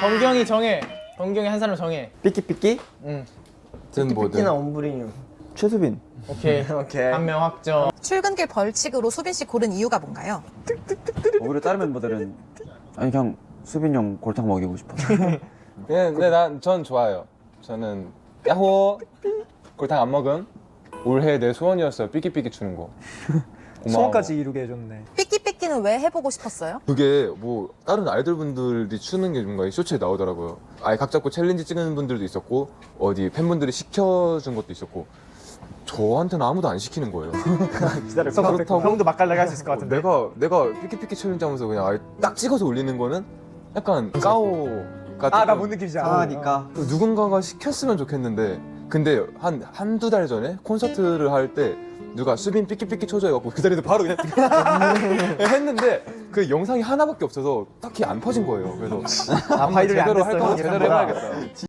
범경이 정해. 범경이 한 사람 정해. 삐끼 삐끼? 응. 든 뭐든. 삐끼나 엄브리뉴. 최수빈. 오케이. 오케이. 한 명 확정. 출근길 벌칙으로 수빈 씨 고른 이유가 뭔가요? 오히려 다른 멤버들은 아니 그냥 수빈 형 골탕 먹이고 싶어. 네, 네, 난전 좋아요. 저는 야호 골탕 안 먹음. 올해 내 소원이었어요. 삐끼삐끼 추는 거. 고마워. 소원까지 이루게 해줬네. 삐 끼삐끼는 왜 해보고 싶었어요? 그게 뭐 다른 아이돌 분들이 추는 게 뭔가 쇼츠에 나오더라고요. 아예 각 잡고 챌린지 찍는 분들도 있었고 어디 팬분들이 시켜준 것도 있었고 저한테는 아무도 안 시키는 거예요. 기다려. 그렇다고 형도 맛깔나게 할 수 있을 것 어, 같은데. 내가 내가 삐끼삐끼 챌린지 하면서 그냥 아예 딱 찍어서 올리는 거는 약간 까오 같은 아 나 뭔 느낌인지 알아. 상하니까. 누군가가 시켰으면 좋겠는데 근데 한 한두 달 전에 콘서트를 할 때 누가 수빈 삐끼삐끼 쳐줘 해갖고 그 자리에서 바로 그냥 했는데 그 영상이 하나밖에 없어서 딱히 안 퍼진 거예요 그래서 아, 바이럴이 안 제대로 됐어요. 할 거면 제대로 예상보다. 해봐야겠다